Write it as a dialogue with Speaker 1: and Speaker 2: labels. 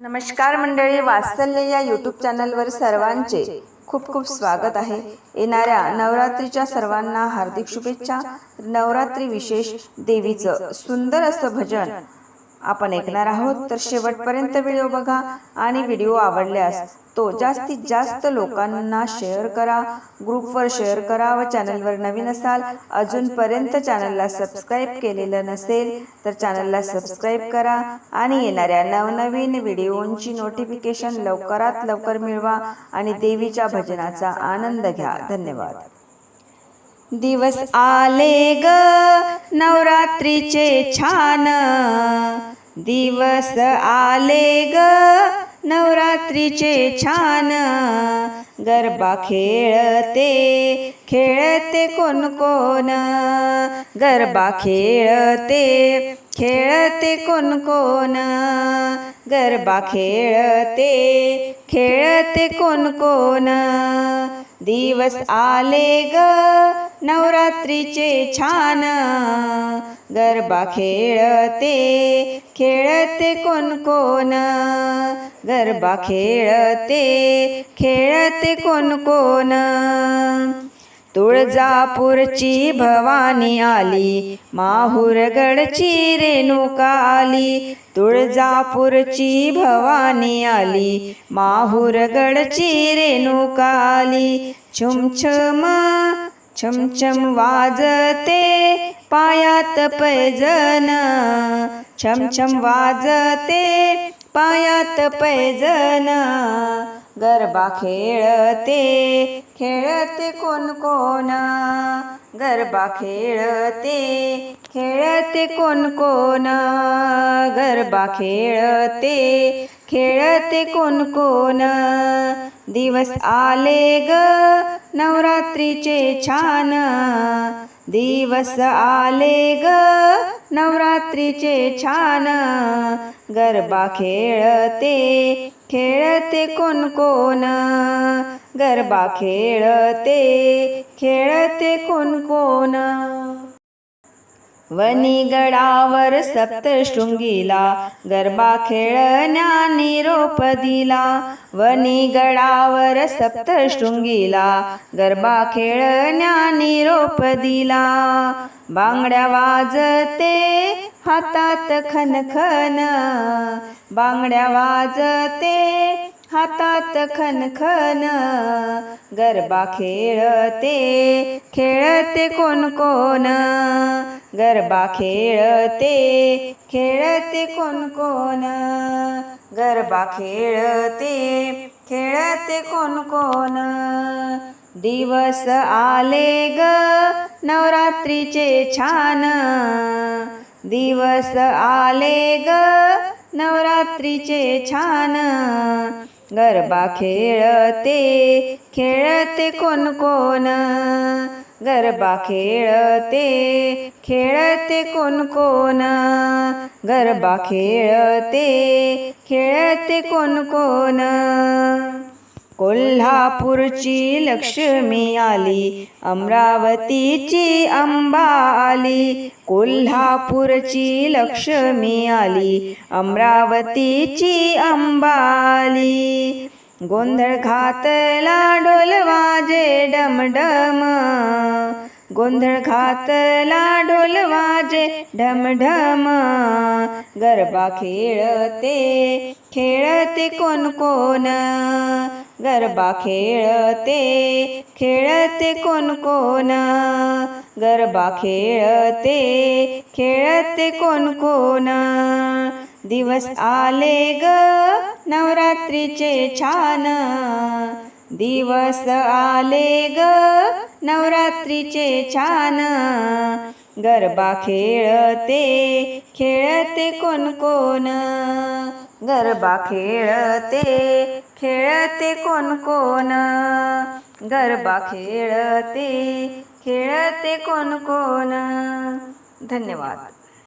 Speaker 1: नमस्कार मंडळी वात्सल्य या यूट्यूब चॅनलवर सर्वांचे खूप खूप स्वागत आहे. येणाऱ्या नवरात्रीच्या सर्वांना हार्दिक शुभेच्छा. नवरात्री विशेष देवीचं सुंदर असं भजन आपण ऐकणार आहोत. तर शेवटपर्यंत व्हिडिओ बघा आणि व्हिडिओ आवडल्यास तो जास्तीत जास्त लोकांना शेअर करा ग्रुपवर शेअर करा व चॅनलवर नवीन असाल अजूनपर्यंत चॅनलला सबस्क्राईब केलेलं नसेल तर चॅनलला सबस्क्राईब करा आणि येणाऱ्या नवनवीन व्हिडिओंची नोटिफिकेशन लवकरात लवकर मिळवा आणि देवीच्या भजनाचा आनंद घ्या. धन्यवाद. दिवस आले ग नवरात्रीचे छान. दिवस आले ग. नवरात्रीचे छान. गरबा खेळते खेळते कोण कोण. गरबा खेळते खेळते कोण कोण. गरबा खेळते खेळते कोण कोण. दिवस आले ग नवरात्रीचे छान. गरबा खेळते खेळते कोण कोण. गरबा खेळते खेळते कोण कोण. तुळजापूरची भवानी आली माहूरगडची रेणुका आली तुळजापूरची भवानी आली माहूरगडची रेणुका आली छुमछम छमछम वाजते पायात पैजन. छमछम वाजते पायात पैजन. गरबा खेळते. खेळते. कोण कोण. गरबा खेळते. खेळते. कोण कोण. गरबा खेळते. खेळते कोण कोण. दिवस आले ग नवरात्रीचे छान. दिवस आले ग नवरात्रीचे छान. गरबा खेळते खेळते कोण कोण. गरबा खेळते खेळते कोण कोण. वनिगडावर सप्तशृंगीला गरबा खेळण्या निरोप दिला वनिगडावर सप्तशृंगीला गरबा खेळण्या निरोप दिला बांगड्या वाजते हातात खनखन. बांगड्या वाजते हातात खनखन. गरबा खेळते खेळते कोण कोण. गरबा खेळते खेळते कोण कोण गरबा खेळते खेळते कोण कोण दिवस आले ग नवरात्रीचे छान. दिवस आले ग नवरात्रीचे छान. गरबा खेळते खेळते कोण कोण? गरबा खेळते खेळते कोण कोण? गरबा खेळते खेळते कोण कोण? कोल्हापूरची लक्ष्मी आली अमरावतीची अंबा आली. कोल्हापूरची लक्ष्मी आली अमरावतीची अंबा आली. गोंधळ खातला ढोल वाजे डमडम. गोंधळ खातला ढोल वाजे ढमढम गरबा खेळते खेळते कोण कोण. गरबा खेळते खेळते कोण कोण. गरबा खेळते खेळते कोण कोण. दिवस आले ग नवरात्रीचे छान. दिवस आले ग नवरात्रीचे छान. गरबा खेळते खेळते कोण कोण. गरबा खेळते खेळते कोण कोण. गरबा खेळते खेळते कोण कोण. धन्यवाद.